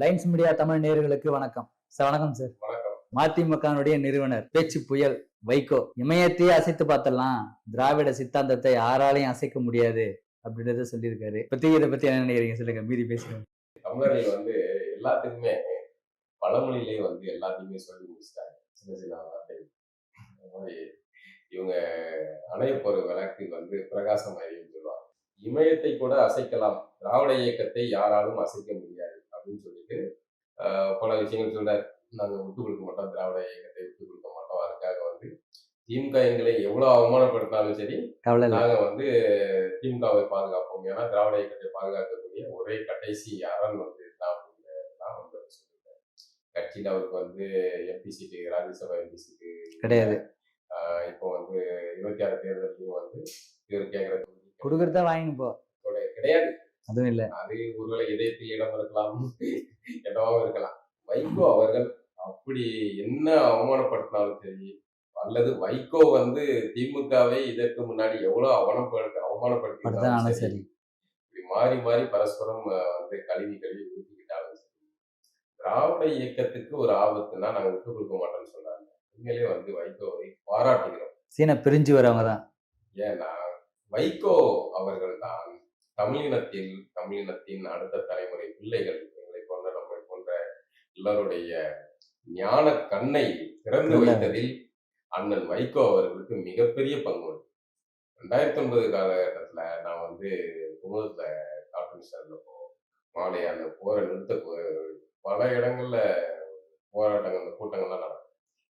Lines media Tamil நேயர்களுக்கு வணக்கம். Sir வணக்கம் சார். வணக்கம். மதிமுகனுடைய நிறுவனர் பேச்சு புயல் வைகோ இமயத்தையே அசைத்து பார்த்தலாம் திராவிட சித்தாந்தத்தை யாராலையும் அசைக்க முடியாது அப்படின்றத சொல்லியிருக்காரு. பத்தி இதை பத்தி என்ன நினைக்கிறீங்க? சொல்லுங்க மீதி பேசுறேன். தமிழர்கள் வந்து எல்லாத்துக்குமே பழமொழியிலே வந்து எல்லாத்தையுமே சொல்லி முடிச்சிட்டாங்க. சின்ன சின்ன வார்த்தை இவங்க அணைய போற விளக்கு வந்து பிரகாசம் சொல்லுவாங்க. இமயத்தை கூட அசைக்கலாம். திராவிட இயக்கத்தை யாராலும் அசைக்க முடியாது. பல விஷயங்கள் சொல்றாரு. நாங்க விட்டு கொடுக்க மாட்டோம். திராவிட இயக்கத்தை விட்டு கொடுக்க மாட்டோம். அதுக்காக வந்து திமுக எங்களை எவ்வளவு அவமானப்படுத்தினாலும் சரி நாங்க வந்து திமுகவை பாதுகாப்போம். ஏன்னா திராவிட இயக்கத்தை பாதுகாக்கக்கூடிய ஒரே கடைசி அரண் வந்து தான் வந்து சொல்லியிருக்கேன் கட்சியில் அவருக்கு வந்து MP seat Rajya Sabha MP seat கிடையாது. இப்போ வந்து இருபத்தி ஆறு தேர்தலையும் வந்து இவர் கேட்கிற கொடுக்கறதா வாங்கின்னு போ. கிடையாது. அதுவும் இல்ல. அது ஒருவேளை இதயத்தில் இடம் இருக்கலாம். இடமாவும் இருக்கலாம். வைகோ அவர்கள் அப்படி என்ன அவமானப்படுத்தினாலும் சரி அல்லது வைகோ வந்து திமுகவை இதற்கு முன்னாடி எவ்வளவு அவமானப்படுத்த அவமானப்படுத்தி படுத்தாலும் சரி இப்படி மாறி மாறி பரஸ்பரம் வந்து கழுவி கழுவி ஊற்றிக்கிட்டாலும் சரி திராவிட இயக்கத்துக்கு ஒரு ஆபத்துனா நாங்க விட்டு கொடுக்க மாட்டோம்னு சொன்னாங்க. உண்மையிலே வந்து வைகோவை பாராட்டுகிறோம். சீனை பிரிஞ்சு வரவங்க தான். ஏன்னா வைகோ அவர்கள் தான் தமிழினத்தில் தமிழினத்தின் அடுத்த தலைமுறை பிள்ளைகள் எங்களை போன்ற நம்மை போன்ற எல்லோருடைய ஞான கண்ணை திறந்து. வைத்ததில் அண்ணன் வைகோ அவர்களுக்கு மிகப்பெரிய பங்கு உண்டு ரெண்டாயிரத்தி ஒன்பது காலகட்டத்துல நான் வந்து குமுதத்துல காட்டன் போ மாலை அந்த போரை நிறுத்த பல இடங்கள்ல போராட்டங்கள் கூட்டங்கள்லாம் நடக்கும்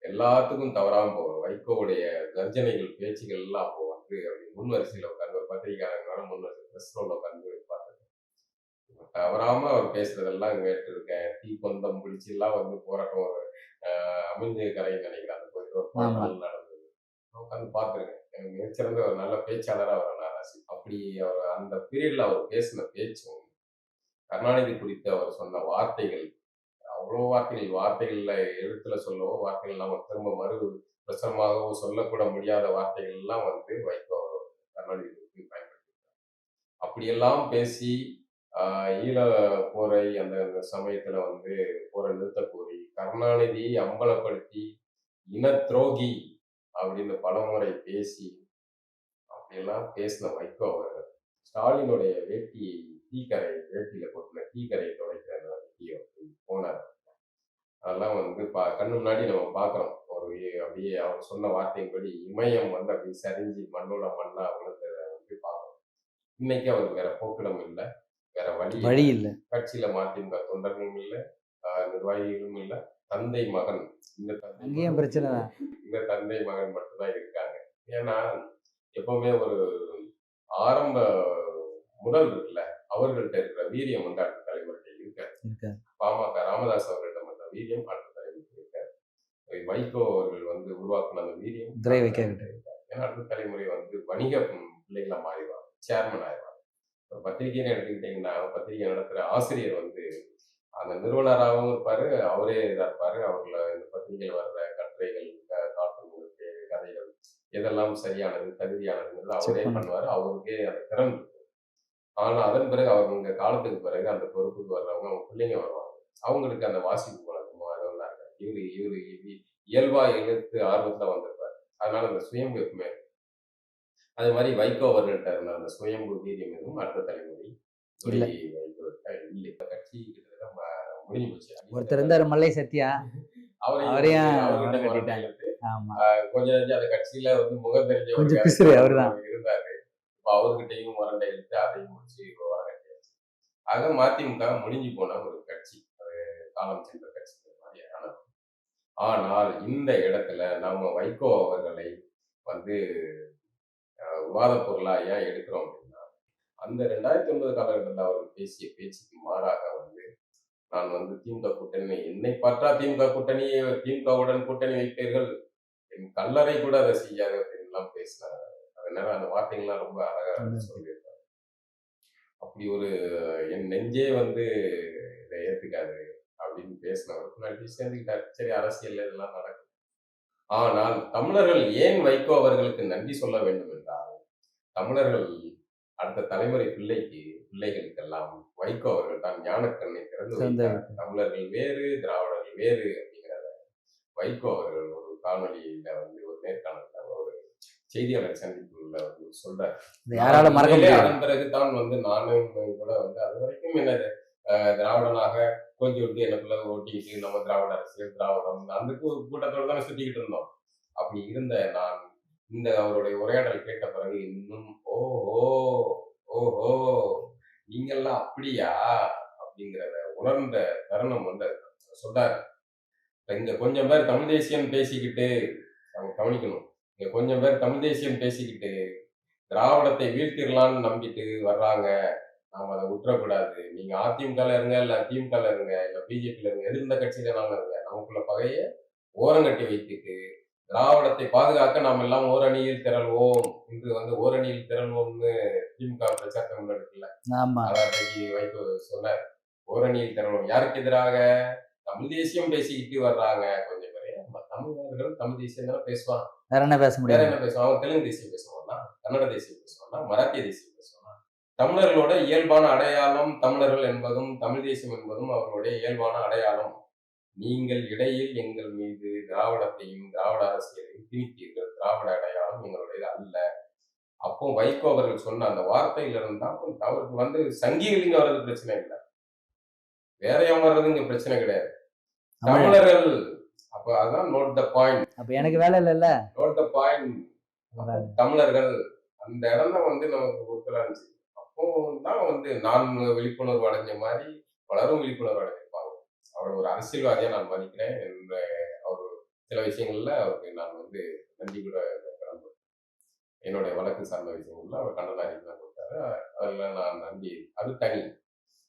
எல்லாத்துக்கும் தவறாம போகும் வைகோவுடைய கர்ஜனைகள் பேச்சுகள் எல்லாம் அப்போ வந்து அப்படி. முன் வரிசையில் உட்காந்து ஒரு பத்திரிகையாளர்களான முன் வரிசை ப்ரெஸ் ரோல உட்காந்து பார்த்துருக்கேன் தவறாம அவர் பேசுறதெல்லாம் கேட்டிருக்கேன். தீப்பந்தம் பிடிச்சி எல்லாம் வந்து போராட்டம் ஒரு அமைஞ்சு கரைன்னு நினைக்கிறேன். அந்த போயிட்டு ஒரு போராட்டம் நடந்தது. உட்காந்து பார்த்துருக்கேன். எனக்கு மிகச்சிறந்த ஒரு நல்ல பேச்சாளராக அவர் நான் ராசி அப்படி அவர் அந்த பீரியட்ல அவர் பேசின பேச்சும் கருணாநிதி குறித்து அவர் சொன்ன வார்த்தைகள் அவ்வளோ வார்த்தைகள் வார்த்தைகள்ல எழுத்துல சொல்லவோ வார்த்தைகள் இல்லாம திரும்ப மறு பிரசனமாகவோ சொல்லக்கூட முடியாத வார்த்தைகள் எல்லாம் வந்து வைகோ அவர் கருணாநிதி குறித்து அப்படியெல்லாம் பேசி ஈழ போரை அந்த அந்த சமயத்துல வந்து போரை நிறுத்த கோரி கருணாநிதி அம்பலப்படுத்தி இன துரோகி அப்படின்னு பலமுறை பேசி அப்படியெல்லாம் பேசின வைகோ அவர்கள் ஸ்டாலினுடைய வேட்டியை தீக்கரை வேட்டியில கொட்டின டீக்கரையை துடைக்கிற அந்த போனார். அதெல்லாம் வந்து பா கண்ணு முன்னாடி நம்ம பார்க்குறோம் அப்படியே அவர் சொன்ன வார்த்தையின்படி இமயம் வந்து அப்படியே சரிஞ்சு மண்ணோட மண்ணா விழுந்ததை வந்து பார்க்குறோம் இன்னைக்கு அவருக்கு வேற போக்கிடம் இல்லை வேற வழி. வழி இல்ல கட்சியில மதிமுக தொண்டர்களும் இல்லை நிர்வாகிகளும் இல்லை தந்தை மகன் இந்த தந்தை பிரச்சனை. இந்த தந்தை மகன் மட்டும்தான் இருக்காங்க ஏன்னா எப்பவுமே ஒரு ஆரம்ப முதல் இருக்குல்ல அவர்கள்ட்ட இருக்கிற வீரியம் வந்து அடுத்த தலைமுறைகிட்ட இருக்காது. பாமக ராமதாஸ் அவர்களிடம் அந்த வீரியம் அடுத்த வைகோ அவர்கள் வந்து உருவாக்குன அந்த வீரியம் துரை வைக்க. ஏன்னா அடுத்த தலைமுறை வந்து வணிக பிள்ளைகளா மாறிடுவாங்க. சேர்மன் ஆயிடுவாங்க. இப்போ பத்திரிகைன்னு எடுத்துக்கிட்டீங்கன்னா பத்திரிகை நடத்துகிற ஆசிரியர் வந்து அந்த நிறுவனராகவும் இருப்பாரு அவரே இதாக இருப்பாரு. அவர்ல இந்த பத்திரிகையில் வர்ற கட்டுரைகள் க- கார்ட்டூன்கள் கே- கதைகள் எதெல்லாம் சரியானது தகுதியானதுங்கிறது அவரே. பண்ணுவாரு. அவருக்கே அந்த திறன் இருக்கும். ஆனா அதன் பிறகு அவங்க காலத்துக்கு பிறகு அந்த பொறுப்புக்கு வர்றவங்க அவங்க பிள்ளைங்க வருவாங்க. அவங்களுக்கு அந்த வாசிப்பு இவரு இவரு இயல்பா எழுத்து ஆர்வத்துல வந்திருப்பாரு. அதனால அந்த சுயம்பு எப்பவுமே. அது மாதிரி வைகோ அவர்கள்ட்ட இருந்த அந்த சுயம்பு வீரியம் எதுவும் அடுத்த தலைமுறை இல்ல. கட்சி கிட்டத்தட்ட முடிஞ்சு போச்சு. ஒருத்தர் இருந்தாரு மல்லை சத்யா. அவரையும் கொஞ்சம் நெஞ்சம் அந்த கட்சியில வந்து முகம் தெரிஞ்ச கொஞ்சம் character பிசுறு அவர்தான். இருந்தாரு. இப்ப அவர்கிட்டயும் முரண்டை அதையும் முடிச்சு வரகட்டியாச்சு ஆக மதிமுக முடிஞ்சு போன ஒரு கட்சி. காலம் சென்ற ஆனால் இந்த இடத்துல நாம வைகோ அவர்களை வந்து விவாத பொருளா ஏன் எடுக்கிறோம் அப்படின்னா அந்த ரெண்டாயிரத்தி ஒன்பது காலகட்டத்தில் அவர்கள் பேசிய பேச்சுக்கு மாறாக வந்து நான் வந்து திமுக கூட்டணி என்னை பற்றா திமுக கூட்டணி திமுகவுடன் கூட்டணி வைப்பீர்கள். என் கல்லறை கூட அதை செய்யாது அப்படின்லாம் பேசினார். அதனால அந்த வார்த்தைகள்லாம் ரொம்ப அழகா ம். சொல்லியிருக்காரு. அப்படி ஒரு என் நெஞ்சே வந்து இதை ஏத்துக்காது. அப்படின்னு பேசினவர். முன்னாடி சேர்ந்துக்கிட்டார். சரி அரசியல் இதெல்லாம் நடக்கும். ஆனால் தமிழர்கள் ஏன் வைகோ அவர்களுக்கு நன்றி சொல்ல வேண்டும் என்றால் தமிழர்கள் அடுத்த தலைமுறை பிள்ளைக்கு பிள்ளைகளுக்கெல்லாம் வைகோ அவர்கள் தான் ஞானக்கண்ணை திறந்து தமிழர்கள் வேறு திராவிடர்கள் வேறு அப்படிங்கிறத வைகோ அவர்கள் ஒரு காணொலியில வந்து ஒரு நேர்காணல ஒரு செய்தியாளர் சந்திப்புல வந்து சொல்றாரு. அதன் பிறகுதான் வந்து நானும் கூட வந்து அது வரைக்கும் என்னது அஹ், திராவிடனாக கொஞ்சம் விட்டு எனக்குள்ள ஓட்டிக்கிட்டு நம்ம திராவிட அரசியல் திராவிடம் அந்த கூ- கூட்டத்தோட தானே சுத்திக்கிட்டு இருந்தோம். அப்படி இருந்த நான் இந்த அவருடைய உரையாடல் கேட்ட பிறகு இன்னும் ஓஹோ ஓஹோ நீங்கெல்லாம் அப்படியா? அப்படிங்கிறத உணர்ந்த தருணம் வந்து சொல்றாரு இங்க கொஞ்சம் பேர் தமிழ் தேசியம் பேசிக்கிட்டு அவங்க கவனிக்கணும். இங்க கொஞ்சம் பேர் தமிழ் தேசியம் பேசிக்கிட்டு திராவிடத்தை வீழ்த்திடலாம்னு நம்பிட்டு வர்றாங்க. நாம அதை விட்டுறக்கூடாது. நீங்க அதிமுகல இருங்க இல்ல திமுகல இருங்க இல்ல பிஜேபியில இருங்க எது இந்த கட்சியிலனாலும் இருங்க. நமக்குள்ள பகைய ஓரங்கட்டி வைத்துட்டு திராவிடத்தை பாதுகாக்க நாம் எல்லாம் ஓரணியில் திரள்வோம் இன்று வந்து ஓரணியில் திரள்வோம்னு திமுக பிரச்சாரத்தை முன்னெடுக்கல. அன்றைக்கு வைகோ சொன்னார். ஓரணியில் திரள்வோம். யாருக்கு எதிராக? தமிழ் தேசியம் பேசிக்கிட்டு வர்றாங்க. கொஞ்சம் பேர் நம்ம தமிழர்கள் தமிழ் தேசியம் தானே பேசுவாங்க. வேற என்ன பேச வேற முடியாது என்ன பேசுவாங்க? அவங்க தெலுங்கு தேசியம் பேசுவாங்கன்னா கன்னட தேசியம் பேசுவாங்கன்னா மராத்திய தேசியம் பேசுவாங்கன்னா தமிழர்களோட இயல்பான அடையாளம் தமிழர்கள் என்பதும் தமிழ் தேசியம் என்பதும் அவர்களுடைய இயல்பான அடையாளம். நீங்கள் இடையில் எங்கள் மீது திராவிடத்தையும் திராவிட அரசியலையும் திணித்தீர்கள். திராவிட அடையாளம் எங்களுடையது அல்ல. அப்போ வைகோ அவர்கள் சொன்ன அந்த வார்த்தையில இருந்தா அவருக்கு வந்து சங்கிகளிங்க வர்றது பிரச்சனை இல்லை. வேற எவன் வர்றது இங்க பிரச்சனை கிடையாது. தமிழ். தமிழர்கள் அப்ப அதான் நோட் த பாயிண்ட் அப்ப எனக்கு வேலை இல்லைல்ல? நோட் த பாயிண்ட் தமிழர்கள் அந்த இடம் தான் வந்து நமக்கு இருந்துச்சு. அப்போ தான் வந்து நான் விழிப்புணர்வு அடைஞ்ச மாதிரி பலரும் விழிப்புணர்வு அடைஞ்சிருப்பாங்க. அவர் ஒரு அரசியல்வாதியா நான் மதிக்கிறேன் என்ற அவர் சில விஷயங்கள்ல அவருக்கு நான் வந்து நன்றி கூட கடந்து என்னுடைய வழக்கு சார்ந்த விஷயங்கள்ல அவர் கண்டன அறிக்கை கொடுத்தாரு. அதில் நான் நன்றி அது தனி.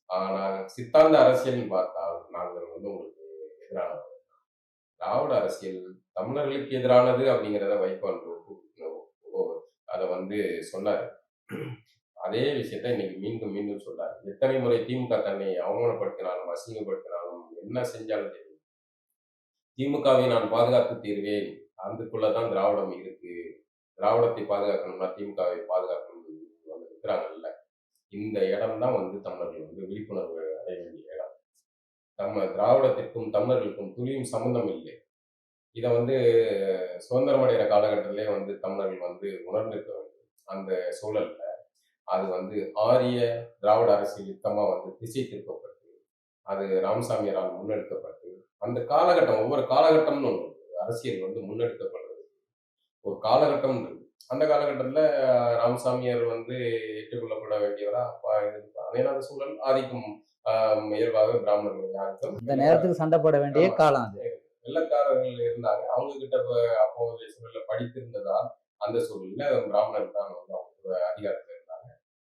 ஆனால் சித்தாந்த அரசியல் பார்த்தால் நாங்கள் வந்து உங்களுக்கு எதிரானது திராவிட அரசியல் தமிழர்களுக்கு எதிரானது அப்படிங்கிறத வைகோ அதை வந்து சொன்னார். அதே விஷயத்த இன்னைக்கு மீண்டும் மீண்டும் சொல்றாரு. எத்தனை முறை திமுக தன்னை அவமானப்படுத்தினாலும் அசிங்கப்படுத்தினாலும் என்ன செஞ்சாலும் தெரியும். திமுகவை நான் பாதுகாத்து தீர்வேன். அதுக்குள்ளதான் திராவிடம் இருக்கு. திராவிடத்தை பாதுகாக்கணும்னா திமுகவை பாதுகாக்கணும் வந்து இருக்கிறாங்கல்ல இந்த இடம் தான் வந்து தமிழர்கள் வந்து விழிப்புணர்வு அடைய வேண்டிய இடம். நம்ம திராவிடத்திற்கும் தமிழர்களுக்கும் துளியும் சம்பந்தம் இல்லை. இதை வந்து சுதந்திரம் அடைகிற காலகட்டத்திலே வந்து தமிழர்கள் வந்து உணர்ந்திருக்க வேண்டும். அந்த சூழல்ல. அது வந்து ஆரிய திராவிட அரசியல் யுத்தமா வந்து திசை திருப்பப்பட்டு அது ராமசாமியாரால் முன்னெடுக்கப்பட்டு அந்த காலகட்டம் ஒவ்வொரு காலகட்டம்னு ஒன்று. அரசியல் வந்து முன்னெடுக்கப்படுறது. ஒரு காலகட்டம் அந்த காலகட்டத்துல ராமசாமியார் வந்து ஏற்றுக்கொள்ளப்பட வேண்டியவரா? அந்த சூழல் ஆதிக்கம் இயல்பாக பிராமணர்கள் யாருக்கும் இந்த நேரத்துக்கு சண்டை போட வேண்டிய. காலம் அது. வெள்ளக்காரர்கள் இருந்தாங்க. அவங்க கிட்ட அப்போ சூழல்ல படித்திருந்ததால் அந்த சூழல்ல பிராமணர் தான் வந்து அவங்க இருந்தாங்க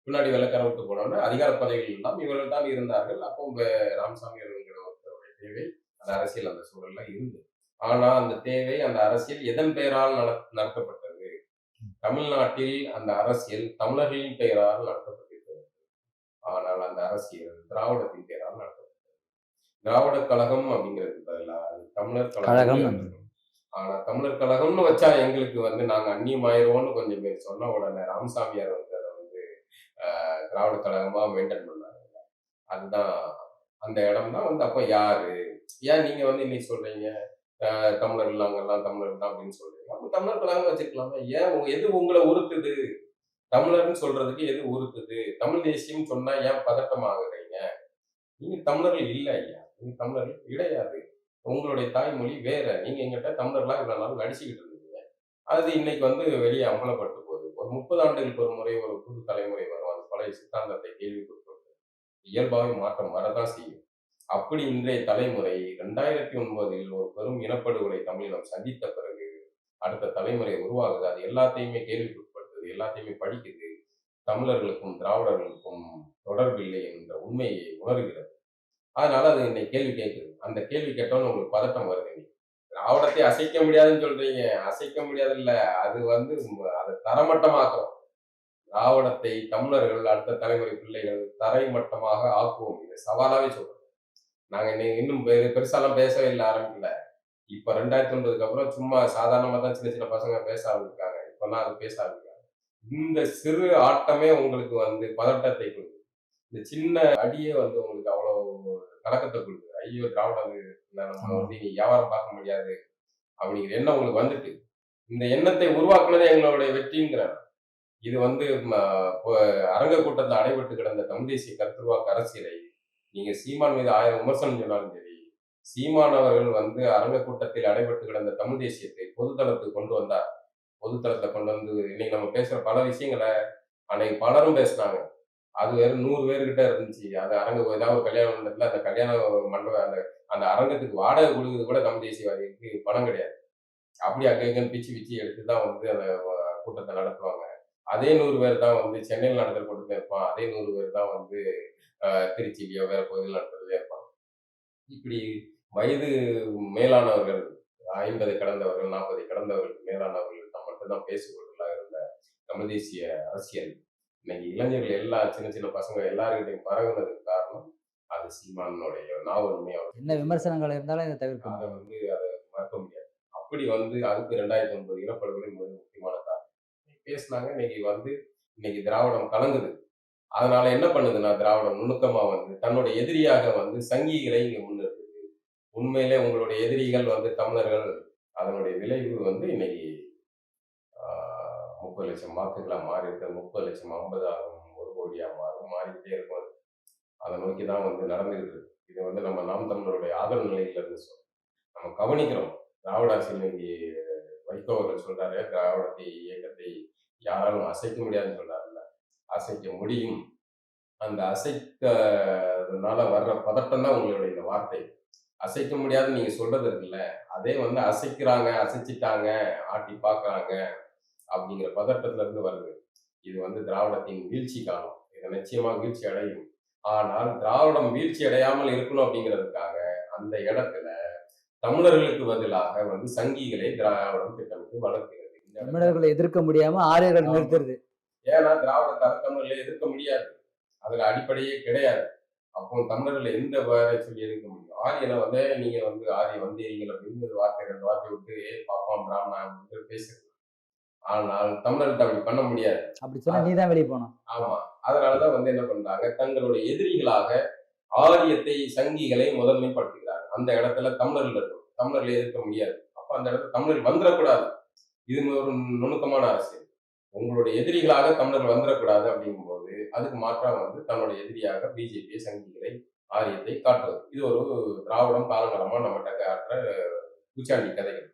பின்னாடி வெள்ளக்காரர் விட்டு போனோம்னா அதிகார பதவிகள் எல்லாம் இவர்கள் தான் இருந்தார்கள். அப்போ ராமசாமி அவர்கள்ங்கிற ஒருத்தருடைய தேவை அந்த அரசியல் அந்த சூழல்ல இருந்தது ஆனா அந்த தேவை அந்த அரசியல் எதன் பெயரால் நட நடத்தப்பட்டது? தமிழ்நாட்டில் அந்த அரசியல் தமிழர்களின் பெயரால் நடத்தப்பட்டிருக்கிறது. ஆனால் அந்த அரசியல் திராவிடத்தின் பெயரால் நடத்தப்பட்டது. திராவிட கழகம் அப்படிங்கிறதுக்கு பதிலாக தமிழர் கழகம். ஆனா தமிழர் கழகம்னு வச்சா எங்களுக்கு வந்து நாங்க அந்நியமாயிருவோம்னு கொஞ்சம் பேர் சொன்ன உடனே ராமசாமியார் வந்து திராவிட கழகமாக மெயின்டைன் பண்ணாங்க. அதுதான் அந்த இடம் தான் வந்து அப்போ யாரு? ஏன் நீங்கள் வந்து இன்னைக்கு சொல்றீங்க? தமிழர் தமிழர்கள் தமிழர் தான் அப்படின்னு சொல்றீங்க. அப்போ தமிழர் கழகம் வச்சுக்கலாமா ஏன் எது உங்களை உறுத்துது? தமிழர்னு சொல்றதுக்கு எது உறுத்துது? தமிழ் தேசியம் சொன்னா ஏன் பதட்டமாகறீங்க? நீங்க தமிழர்கள் இல்லை ஐயா. நீங்க தமிழர்கள் கிடையாது. உங்களுடைய தாய்மொழி வேற. நீங்க எங்கிட்ட தமிழர்களா இவ்வளவு நாள் நடிச்சுக்கிட்டு இருந்தீங்க. அது இன்னைக்கு வந்து வெளியே அம்பலப்பட்டு போகுது. ஒரு முப்பது ஆண்டுகளுக்கு ஒரு முறை ஒரு புது தலைமுறை வரும். அது பழைய சித்தாந்தத்தை கேள்விப்பட்டு இயல்பாகவே மாற்றம் வரதான் செய்யும். அப்படி இன்றைய தலைமுறை ரெண்டாயிரத்தி ஒன்பதில் ஒரு பெரும் இனப்படுகொலை தமிழினம் சந்தித்த பிறகு அடுத்த தலைமுறை உருவாகுது. அது எல்லாத்தையுமே கேள்விக்குட்படுத்துது எல்லாத்தையுமே படிக்குது. தமிழர்களுக்கும் திராவிடர்களுக்கும் தொடர்பில்லை என்ற உண்மையை உணர்கிறது. அதனால அது என்னை கேள்வி கேட்குது. அந்த கேள்வி கேட்டோன்னு உங்களுக்கு பதட்டம் வருது திராவிடத்தை அசைக்க முடியாதுன்னு சொல்றீங்க. அசைக்க முடியாது இல்லை அது வந்து அதை தரமட்டமாக்குறோம். திராவிடத்தை தமிழர்கள் அடுத்த தலைமுறை பிள்ளைகள் தரைமட்டமாக ஆக்குவோம். இதை சவாலாவே சொல்றோம். நாங்க இன்னும் பெரு பெருசாலாம் பேசவே இல்லை ஆரம்பிக்கல. இப்ப ரெண்டாயிரத்தி ஒன்பதுக்கு அப்புறம் சும்மா சாதாரணமா தான் சின்ன சின்ன பசங்க பேச ஆரம்பிக்காங்க இப்பதான் அது பேச ஆரம்பிக்காங்க இந்த சிறு ஆட்டமே உங்களுக்கு வந்து பதட்டத்தை கொடுக்குது. இந்த சின்ன அடியே வந்து உங்களுக்கு அவ்வளவு கலக்கத்தை கொடுக்குது. ஐயோ திராவிடம் இல்லை நம்ம வந்து நீ வியாபாரம் பார்க்க முடியாது. அப்படிங்கிற எண்ணம் உங்களுக்கு வந்துட்டு. இந்த எண்ணத்தை உருவாக்குனதே எங்களுடைய வெற்றிங்கிறார் இது வந்து ம, அரங்க கூட்டத்தில் அடைபட்டு கிடந்த தமிழ் தேசிய கருத்துருவாக்கு அரசியலை நீங்க சீமான் மீது ஆயிரம் விமர்சனம் சொன்னாலும் சரி சீமான் அவர்கள் வந்து அரங்க கூட்டத்தில் அடைபட்டு கிடந்த தமிழ் தேசியத்தை பொதுத்தளத்துக்கு கொண்டு வந்தார். பொதுத்தளத்தை கொண்டு வந்து இன்னைக்கு நம்ம பேசுற பல விஷயங்களை அன்னைக்கு பலரும் பேசினாங்க. அது வேற நூறு பேர்கிட்ட இருந்துச்சு. அது அரங்க ஏதாவது ஒரு கல்யாண மண்டபத்தில் அந்த கல்யாண மண்டபம் அந்த அந்த அரங்கத்துக்கு வாடகை கொடுக்குறது கூட தமிழ் தேசியவாதிகளுக்கு பணம் கிடையாது. அப்படி அங்கே இங்கன்னு பிச்சு பிச்சு எடுத்து தான் வந்து அந்த கூட்டத்தை நடத்துவாங்க. அதே நூறு பேர் தான் வந்து சென்னையில் நடத்துற கூட்டத்தில் இருப்பான். அதே நூறு பேர் தான் வந்து திருச்சியிலயோ வேற பகுதியில் நடத்துறதுல இருப்பாங்க. இப்படி வயது மேலானவர்கள் ஐம்பதை கடந்தவர்கள் நாற்பதை கடந்தவர்களுக்கு மேலானவர்கள் தான் மட்டும்தான் பேசுபொருளாக இருந்த தமிழ் தேசிய அரசியல். இன்னைக்கு இளைஞர்கள் எல்லா சின்ன சின்ன பசங்க எல்லாருக்கிட்டையும் பரவுனதுக்கு காரணம் அது சீமானுடைய நாவன்மையோட என்ன விமர்சனங்கள் இருந்தாலும் இதை தவிர்க்க அதை வந்து அதை மறக்க முடியாது. அப்படி வந்து அதுக்கு ரெண்டாயிரத்தி ஒன்பது இனப்படுகொலை மிக முக்கியமான பேசுனாங்க. இன்னைக்கு வந்து இன்னைக்கு திராவிடம் கலங்குது. அதனால என்ன பண்ணுதுன்னா திராவிடம் நுணுக்கமா வந்து தன்னுடைய எதிரியாக வந்து சங்கிகளை இங்க முன்னிறுத்துது. உண்மையிலே உங்களுடைய எதிரிகள் வந்து தமிழர்கள் அதனுடைய விளைவு வந்து இன்னைக்கு முப்பது லட்சம் வாக்குகளா மாறி இருக்கு முப்பது லட்சம் ஐம்பது ஆகும் ஒரு கோடியா மாறும் மாறிக்கிட்டே இருக்கும் அது. அதை நோக்கி தான் வந்து நடந்துகிட்டு இருக்கு. இது வந்து நம்ம நாம் தமிழருடைய ஆதரவு நிலையில இருந்து சொல்றோம் நம்ம கவனிக்கிறோம். திராவிட அரசியல் இன்னைக்கு வைகோ அவர்கள் சொல்றாரு திராவிடத்தை இயக்கத்தை யாராலும் அசைக்க முடியாதுன்னு சொல்றாருல்ல. அசைக்க முடியும். அந்த அசைக்கிறதுனால வர்ற பதட்டம் தான் உங்களுடைய இந்த வார்த்தை. அசைக்க முடியாதுன்னு நீங்க சொல்றது இருக்குல்ல அதே வந்து அசைக்கிறாங்க அசைச்சிட்டாங்க ஆட்டி பார்க்கறாங்க அப்படிங்கிற பதட்டத்துல இருந்து வருது. இது வந்து திராவிடத்தின் வீழ்ச்சி காலம். இது நிச்சயமா வீழ்ச்சி அடையும். ஆனால் திராவிடம் வீழ்ச்சி அடையாமல் இருக்கணும் அப்படிங்கிறதுக்காக அந்த இடத்துல தமிழர்களுக்கு பதிலாக வந்து சங்கிகளை திராவிடம் திட்டமிட்டு வளர்க்கிறது. தமிழர்களை எதிர்க்க முடியாம ஆரியர்கள். நிறுத்துறது. ஏன்னா திராவிட தர தமிழர்களை எதிர்க்க முடியாது. அதுல அடிப்படையே கிடையாது. அப்போ தமிழர்களை எந்த வேலை சொல்லி எதிர்க்க முடியும்? ஆரியனை வந்து நீங்க வந்து ஆரிய வந்தீர்கள் அப்படின்னு வார்த்தை ரெண்டு வார்த்தை விட்டு ஏ பாப்பான் பிராமணா அப்படின்னு பேசுறது ஆனால் தமிழர்கிட்ட அப்படி பண்ண முடியாது. அப்படி சொன்னா நீ தான் வெளியே போனோம் ஆமா. அதனாலதான் வந்து என்ன பண்றாங்க? தங்களுடைய எதிரிகளாக ஆரியத்தை சங்கிகளை முதன்மைப்படுத்துகிறாங்க அந்த இடத்துல தமிழர்கள் இருக்கும். தமிழர்களை எதிர்க்க முடியாது. அப்ப அந்த இடத்துல தமிழர்கள் வந்துடக்கூடாது இது ஒரு நுணுக்கமான அரசியல். உங்களுடைய எதிரிகளாக தமிழர்கள் வந்துடக்கூடாது அப்படிங்கும்போது அதுக்கு மாற்றாக வந்து தன்னுடைய எதிரியாக பிஜேபி சங்கிகளை ஆரியத்தை காட்டுவது. இது ஒரு திராவிடம் காலங்காலமா நம்மகிட்ட காட்டுற பூச்சாண்டி கதைகள்.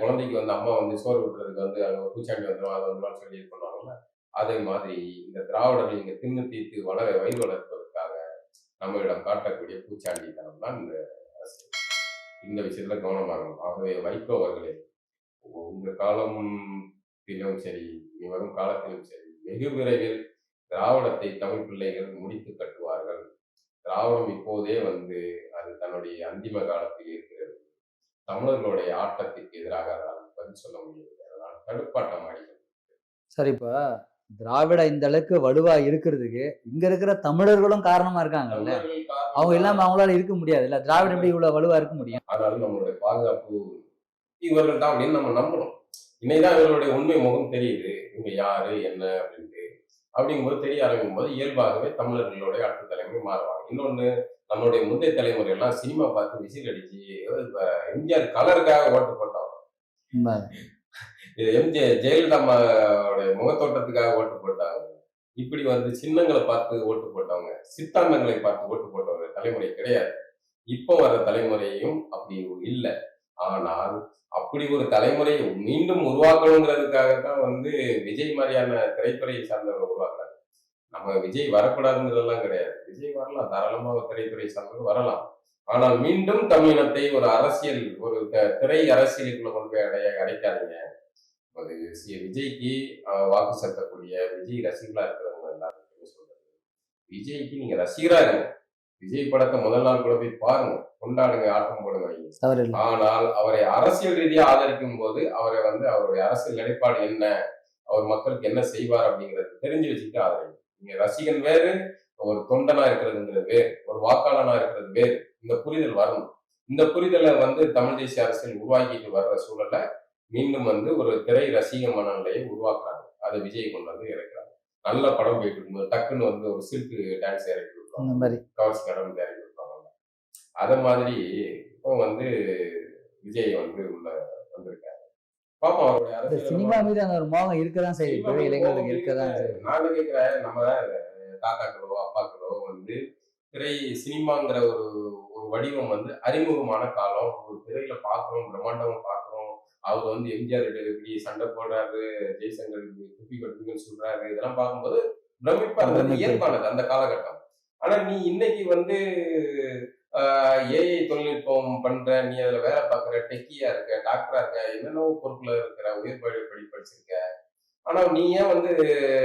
குழந்தைக்கு வந்து அம்மா வந்து சோறு விட்டுறதுக்கு வந்து அங்கே பூச்சாண்டி வந்துடும் அது வந்துடும் சொல்லி இது பண்ணுவாங்கல்ல. அதே மாதிரி இந்த திராவிடர்கள் இங்கே தின்னு தீர்த்து வளர வயிறு வளர்ப்பதற்காக நம்மளிடம் காட்டக்கூடிய பூச்சாண்டித்தனம் தான் இந்த இந்த விஷயத்துல கவனமா இருக்கணும். ஆகவே வைகோ அவர்களே உங்க காலத்திலும் சரி இனி வரும் காலத்திலும் சரி வெகு விரைவில் திராவிடத்தை தமிழ் பிள்ளைகள் முடித்து கட்டுவார்கள். திராவிடம் இப்போதே வந்து அது தன்னுடைய அந்திம காலத்தில் இருக்கிறது. தமிழர்களுடைய ஆட்டத்திற்கு எதிராக அதால் பதில் சொல்ல முடியவில்லை. அதனால் தடுப்பாட்டம் ஆடிகள் சரி இப்போ திராவிட இந்த அளவுக்கு வலுவா இருக்கிறதுக்கு இங்க இருக்கிற தமிழர்களும் காரணமா இருக்காங்கல்ல? அவங்க இல்லாம அவங்களால இருக்க முடியாது இல்ல திராவிடம் எப்படி இவ்வளவு வலுவா இருக்க முடியும்? ஆனாலும் நம்மளுடைய பாதுகாப்பு இவர்கள் தான் அப்படின்னு நம்ம நம்பணும் இன்னைக்குதான் இவர்களுடைய உண்மை முகம் தெரியுது. இவங்க யாரு என்ன அப்படின்ட்டு. அப்படிங்கும்போது தெரிய ஆரம்பிக்கும் போது இயல்பாகவே தமிழர்களுடைய அடுத்த தலைமுறை மாறுவாங்க. இன்னொன்னு நம்மளுடைய முந்தைய தலைமுறை எல்லாம் சினிமா பார்த்து விசில் அடிச்சு எம்ஜிஆர் கலருக்காக ஓட்டு போட்டோம். இது எம்ஜே ஜெயலலிதா முகத்தோட்டத்துக்காக ஓட்டு போட்டாங்க. இப்படி வந்து சின்னங்களை பார்த்து ஓட்டு போட்டவங்க சித்தாந்தங்களை பார்த்து ஓட்டு போட்டவங்க தலைமுறை கிடையாது. இப்போ வர தலைமுறையும் அப்படி இல்லை. ஆனால் அப்படி ஒரு தலைமுறையை மீண்டும் உருவாக்கணுங்கிறதுக்காக தான் வந்து விஜய் மாதிரியான திரைத்துறையை சார்ந்தவரை உருவாக்குறாங்க. நம்ம விஜய் வரக்கூடாதுங்கிறதெல்லாம் கிடையாது. விஜய் வரலாம். தாராளமாக திரைத்துறை சார்ந்தவர் வரலாம். ஆனால் மீண்டும் தமிழினத்தை ஒரு அரசியல் ஒரு திரை அரசியலுக்குள்ள கொண்டு போய் அடைய அடைக்காதீங்க. விஜய்க்கு வாக்கு செலுத்தக்கூடிய விஜய் ரசிகர்களா இருக்கிறவங்க எல்லாருக்கும் சொல்றது விஜய்க்கு நீங்க ரசிகரா இருங்க. விஜய் படத்தை முதல் நாள் கூட போய் பாருங்க. கொண்டாடுங்க ஆட்டம் போடுங்க ஆனால் அவரை அரசியல் ரீதியா ஆதரிக்கும் போது அவரை வந்து அவருடைய அரசியல் நிலைப்பாடு என்ன? அவர் மக்களுக்கு என்ன செய்வார் அப்படிங்கறது தெரிஞ்சு வச்சுட்டு ஆதரிங்க. நீங்க ரசிகன் வேறு ஒரு தொண்டனா இருக்கிறதுங்கிறது வேறு ஒரு வாக்காளனா இருக்கிறது வேறு. இந்த புரிதல் வரணும். இந்த புரிதலை வந்து தமிழ் தேசிய அரசியல் உருவாக்கிட்டு வர்ற சூழல்ல மீண்டும் வந்து ஒரு திரை ரசிக மனநிலையை உருவாக்குறாங்க. அதை விஜய் கொண்டு வந்து இறக்குறாங்க. நல்ல படம் போயிட்டு இருக்கும்போது டக்குன்னு வந்து ஒரு சில்க் டான்ஸ் இறக்கி மாதிரி. கவர்ஸ் கடன் இறக்கி விட்டுருவாங்க அதை மாதிரி இப்போ வந்து விஜய் வந்து உள்ள வந்திருக்காரு. பாப்போம் அவருடைய சினிமா மீது அந்த ஒரு மோகம் இருக்கதான் செய்யுது. இளைஞர்களுக்கு இருக்கதான் நான் கேட்கிறேன் நம்ம தாத்தாக்களோ அப்பாக்களோ வந்து திரை சினிமாங்கிற ஒரு ஒரு வடிவம் வந்து அறிமுகமான காலம் ஒரு திரையில பார்க்கிறோம் பிரம்மாண்டமா பார்க்கிறோம் அவர் வந்து எம்ஜிஆர் இப்படி சண்டை போடுறாரு ஜெய்சங்கர் குப்பி கட்டுங்கன்னு சொல்றாரு. இதெல்லாம் பார்க்கும்போது பிரமிப்பா. இருந்தது. இயல்பானது அந்த காலகட்டம். ஆனா நீ இன்னைக்கு வந்து ஏஐ தொழில்நுட்பம் பண்ற நீ அதுல வேலை பார்க்குற டெக்கியா இருக்க டாக்டரா இருக்க என்னென்னவோ பொறுப்புல இருக்கிற உயர் படி படி படிச்சிருக்க. ஆனா நீ ஏன் வந்து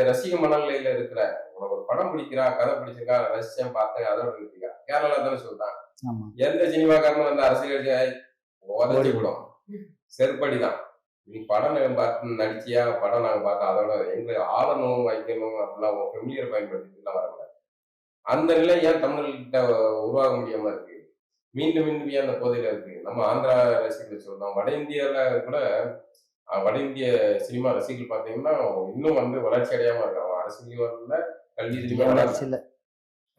ரசிக மனநிலையில இருக்கிற? உனக்கு ஒரு படம் பிடிக்கிறா கதை பிடிச்சிருக்கா ரசிச்சேன் பார்த்தேன் அதோட நிறுத்திக்கா கேரளா தானே சொல்றான் ஆமா. எந்த சினிமாக்காரனும் வந்து அரசியல் உதச்சி விடும் செருப்படி தான் நீ படம் பார்த்து நடிச்சியா? படம் நாங்க பார்த்தோம். அதோட எங்களை ஆளணும் வைக்கணும் அப்படிலாம் ஃபெமிலியர் பயன்படுத்திட்டுலாம் வரக்கூடாது அந்த நிலை ஏன் தமிழ்கிட்ட உருவாக முடியாம இருக்கு? மீண்டும் மீண்டும் ஏன் அந்த போதையில இருக்கு? நம்ம ஆந்திரா ரசிகர்கள் சொல்றோம் வட இந்தியால கூட வட இந்திய சினிமா ரசிகர்கள் பார்த்தீங்கன்னா இன்னும் வந்து வளர்ச்சி அடையாம இருக்காங்க. அரசியல் வரல கல்வி சினிமா வளர்ச்சி இல்ல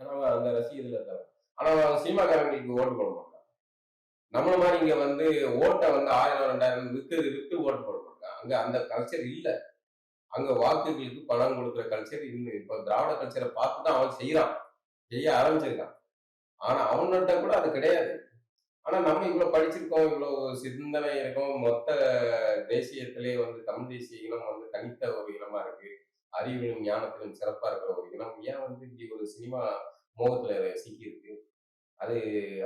ஆனா அவன் அந்த ரசிகர்கள் இருக்காங்க ஆனா அவன் சினிமாக்காரங்களுக்கு ஓட்டு போட மாட்டான் நம்மள மாதிரி இங்க வந்து ஓட்டை வந்து ஆயிரம் ரெண்டாயிரம் விற்கிறது விற்று ஓட்டு போட அங்க அந்த கல்ச்சர் இல்லை. அங்க வாக்குகளுக்கு பணம் கொடுக்குற கல்ச்சர் இன்னும் இப்ப திராவிட கல்ச்சரை பார்த்து தான் அவன் செய்யறான் செய்ய ஆரம்பிச்சிருக்கான். ஆனா அவன்கிட்ட கூட அது கிடையாது. ஆனா நம்ம இவ்வளவு படிச்சிருக்கோம் இவ்வளவு சிந்தனை இருக்கோம். மொத்த தேசியத்திலே வந்து தமிழ் தேசிய இனம் வந்து தனித்த ஒரு இனமா இருக்கு. அறிவிலும் ஞானத்திலும் சிறப்பா இருக்கிற ஒரு இனம். ஏன் வந்து இப்படி ஒரு சினிமா மோகத்துல சிக்கி இருக்கு அது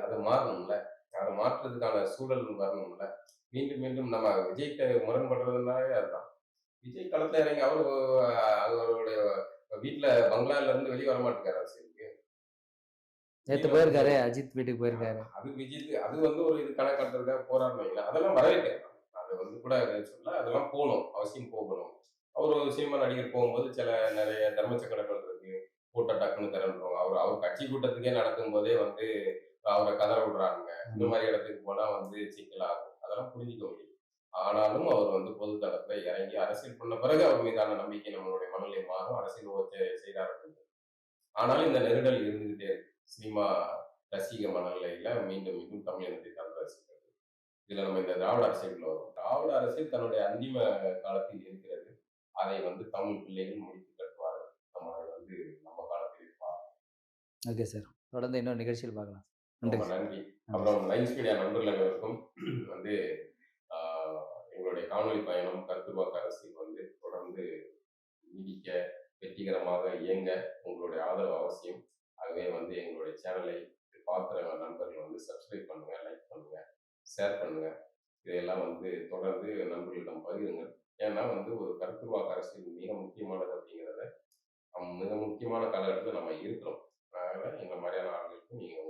அது மாறணும்ல. அதை மாற்றுறதுக்கான சூழல் வரணும்ல. மீண்டும் மீண்டும் நம்ம விஜய்க்கு முரண்படுறதுனாலே அதுதான். விஜய் களத்துல இறங்கி அவரு அவருடைய வீட்டுல பங்களால இருந்து வெளியே வர மாட்டேங்கிறாரு அரசியலுக்கு. நேத்து போயிருக்காரு அஜித் வீட்டுக்கு போயிருக்காரு. அது விஜய் அது வந்து ஒரு இது கணக்காட்டுறதுக்காக போராடணும் அதெல்லாம் வரவேற்கிறேன் அது வந்து கூட சொல்ல அதெல்லாம் போகணும். அவசியம் போகணும். அவர் ஒரு சினிமா நடிகர் போகும்போது சில நிறைய தர்ம சங்கடங்கள் இருக்கு கூட்ட டக்குன்னு திறந்துரும் அவர் அவர் கட்சி கூட்டத்துக்கே நடக்கும் போதே வந்து அவரை கதற விடுறாங்க. இந்த மாதிரி இடத்துக்கு போனா வந்து சிக்கலாகும் அதெல்லாம் புரிஞ்சுக்க முடியும். ஆனாலும் அவர் வந்து பொது தளத்துல இறங்கி அரசியல் பண்ண பிறகு அவர் மீதான நம்பிக்கை நம்மளுடைய மனநிலை மாறும். அரசியல் ஓகே செய்தார் அப்படின்னு. ஆனாலும் இந்த நெருடல் இருந்துகிட்டே இருக்கு. சினிமா ரசிக மனநிலையில மீண்டும் மீண்டும் தமிழ் இனத்தை தமிழ் ரசிக்கிறது இதுல நம்ம இந்த திராவிட அரசியல் வரும். திராவிட அரசியல் தன்னுடைய அந்திம காலத்தில் இருக்கிறது. அதை வந்து தமிழ் பிள்ளைகள் முடித்து கட்டுவார்கள். நம்ம வந்து நம்ம காலத்தில் பார்ப்போம். Okay sir. தொடர்ந்து இன்னொரு நிகழ்ச்சியில் பார்க்கலாம். நன்றி அப்புறம் லைன்ஸ் மீடியா நண்பர்கள் அனைவருக்கும் வந்து எங்களுடைய காணொலி பயணம் கருத்துப்பாக்க அரசியல் வந்து தொடர்ந்து நீடிக்க வெற்றிகரமாக இயங்க உங்களுடைய ஆதரவு அவசியம். ஆகவே வந்து எங்களுடைய சேனலை பார்க்குற நண்பர்கள் வந்து சப்ஸ்கிரைப் பண்ணுங்க லைக் பண்ணுங்க ஷேர் பண்ணுங்க. இதையெல்லாம் வந்து தொடர்ந்து நண்பர்களிடம் பகிருங்க ஏன்னா வந்து ஒரு கருத்துருவாக்க அரசியல் மிக முக்கியமானது அப்படிங்கிறத மிக முக்கியமான காலகட்டத்தில் நம்ம இருக்கிறோம். அதனால இந்த மாதிரியான ஆட்களுக்கு நீங்கள்